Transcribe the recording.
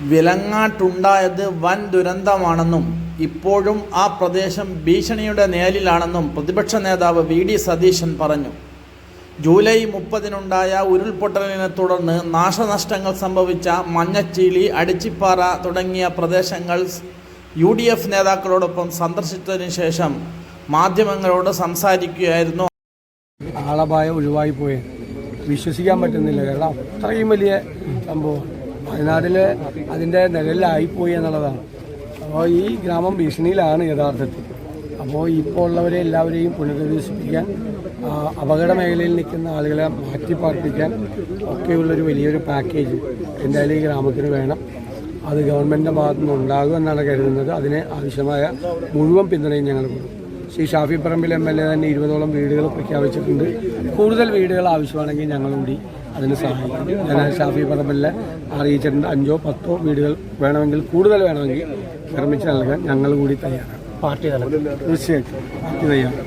വിലങ്ങാട്ടുണ്ടായത് വൻ ദുരന്തമാണെന്നും ഇപ്പോഴും ആ പ്രദേശം ഭീഷണിയുടെ നേലിലാണെന്നും പ്രതിപക്ഷ നേതാവ് വി ഡി സതീശൻ പറഞ്ഞു. ജൂലൈ മുപ്പതിനുണ്ടായ ഉരുൾപൊട്ടലിനെ തുടർന്ന് നാശനഷ്ടങ്ങൾ സംഭവിച്ച മഞ്ഞച്ചീലി അടിച്ചിപ്പാറ തുടങ്ങിയ പ്രദേശങ്ങൾ യു ഡി എഫ് നേതാക്കളോടൊപ്പം സന്ദർശിച്ചതിന് ശേഷം മാധ്യമങ്ങളോട് സംസാരിക്കുകയായിരുന്നു. ആളപായം ഒഴിവായി പോയി വിശ്വസിക്കാൻ പറ്റുന്നില്ല. കാരണം അത്രയും വലിയ സംഭവം. വയനാട്ടിൽ അതിന്റെ നിഴലിലായിപ്പോയി എന്നുള്ളതാണ്. അപ്പോൾ ഈ ഗ്രാമം ഭീഷണിയിലാണ് യഥാർത്ഥത്തിൽ. അപ്പോൾ ഇപ്പോൾ ഉള്ളവരെ എല്ലാവരെയും പുനരധിവസിപ്പിക്കാൻ അപകട മേഖലയിൽ നിൽക്കുന്ന ആളുകളെ മാറ്റി പാർപ്പിക്കാൻ ഒക്കെയുള്ളൊരു വലിയൊരു പാക്കേജ് എന്തായാലും ഈ ഗ്രാമത്തിന് വേണം. അത് ഗവൺമെന്റിന്റെ ഭാഗത്തു നിന്ന് ഉണ്ടാകും എന്നാണ് കരുതുന്നത്. അതിന് ആവശ്യമായ മുഴുവൻ പിന്തുണയും ഞങ്ങൾ കൊടുക്കും. Shri Shafi Parambil M L A തന്നെ ഇരുപതോളം വീടുകൾ പ്രഖ്യാപിച്ചിട്ടുണ്ട്. കൂടുതൽ വീടുകൾ ആവശ്യമാണെങ്കിൽ ഞങ്ങളും കൂടി അതിന് സഹായിക്കും. ഞാൻ ഷാഫി പറമ്പിലെ അറിയിച്ചിട്ടുണ്ട്. അഞ്ചോ പത്തോ വീടുകൾ വേണമെങ്കിൽ കൂടുതൽ വേണമെങ്കിൽ നിർമ്മിച്ച് നൽകാൻ ഞങ്ങൾ കൂടി തയ്യാറാണ്. പാർട്ടി തലത്തിൽ തീർച്ചയായിട്ടും പാർട്ടി തയ്യാറാണ്.